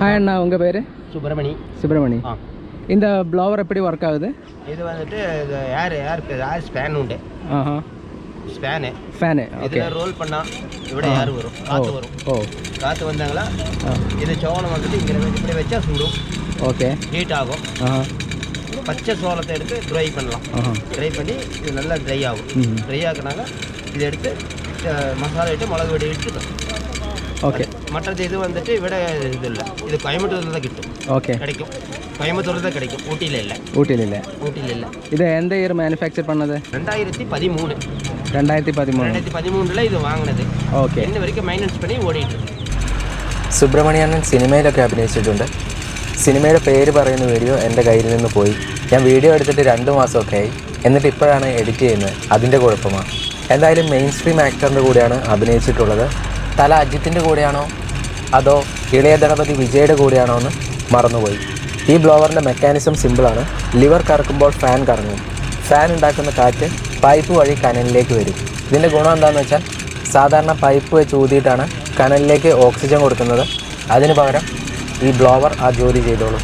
Hi அண்ணா உங்கள் பேர்? சுப்பிரமணி. சுப்பிரமணி. ஆ. இந்த ப்ளவர் எப்படி ஒர்க் ஆகுது? இது வந்துட்டு இது ஏர் ஏர் ஏர் ஸ்பேன் உண்டு. ஆஹா. ஸ்பேனு ஃபேனு ஓகே ரோல் பண்ணால் இவ்வளோ ஏர் வரும். காற்று வரும். ஓ. காற்று வந்தாங்களா இது சோளம் வந்துட்டு இங்கே இப்படி வச்சா சுடும் ஓகே. ஹீட் ஆகும். பச்சை சோளத்தை எடுத்து ட்ரை பண்ணலாம். ட்ரை பண்ணி இது நல்லா ட்ரை ஆகும். ட்ரை ஆக்குனாங்க இதை எடுத்து மசாலா இட்டு மிளகு வெடி இட்டு ഓക്കെ മറ്റത് ഇത് വന്നിട്ട് ഇവിടെ ഇതില്ല. ഇത് കോയമ്പത്തൂർന്നതെ കിട്ടും. ഓക്കെ കിടക്കും. கோயம்புத்தூர்ல കിടക്കും. கிடைக்கும் ഊട്ടിയിലല്ല. ഊട്ടിയിലല്ല? ഊട്ടിയിലില്ലേ. ഇത് എന്ത് ഇയർ മാനുഫാക്ചർ പണത്? രണ്ടായിരത്തി പതിമൂന്ന് രണ്ടായിരത്തി പതിമൂന്ന് രണ്ടായിരത്തി பதிமூணுல ഇത് വാങ്ങണത്. ഓക്കെ இன்ன வரைக்கும் മൈനൻസ് പണി ഓടിയിട്ട് സുബ്രഹ്മണ്യാനൻ സിനിമയിലൊക്കെ അഭിനയിച്ചിട്ടുണ്ട്. സിനിമയുടെ പേര് പറയുന്ന വീഡിയോ എന്റെ കയ്യിൽ നിന്ന് പോയി. ഞാൻ വീഡിയോ എടുത്തിട്ട് രണ്ട് മാസമൊക്കെ ആയി എന്നിട്ട് ഇപ്പോഴാണ് എഡിറ്റ് ചെയ്യുന്നത്. അതിന്റെ കുഴപ്പമാണ്. എന്തായാലും മെയിൻ സ്ട്രീം ആക്ടറിന്റെ കൂടെയാണ് അഭിനയിച്ചിട്ടുള്ളത്. തല അജിത്തിന്റെ കൂടെയാണോ അതോ ഇളയ ദളപതി വിജയുടെ കൂടെയാണോ എന്ന് മറന്നുപോയി. ഈ ബ്ലോവറിന്റെ മെക്കാനിസം സിമ്പിളാണ് ലിവർ കറക്കുമ്പോൾ ഫാൻ കറങ്ങും. ഫാൻ ഉണ്ടാക്കുന്ന കാറ്റ് പൈപ്പ് വഴി കനലിലേക്ക് വരും. ഇതിന്റെ ഗുണം എന്താണെന്ന് വെച്ചാൽ സാധാരണ പൈപ്പ് വെച്ച് ഊതിയിട്ടാണ് കനലിലേക്ക് ഓക്സിജൻ കൊടുക്കുന്നത്. അതിന് പകരം ഈ ബ്ലോവർ ആ ജോലി ചെയ്തോളും.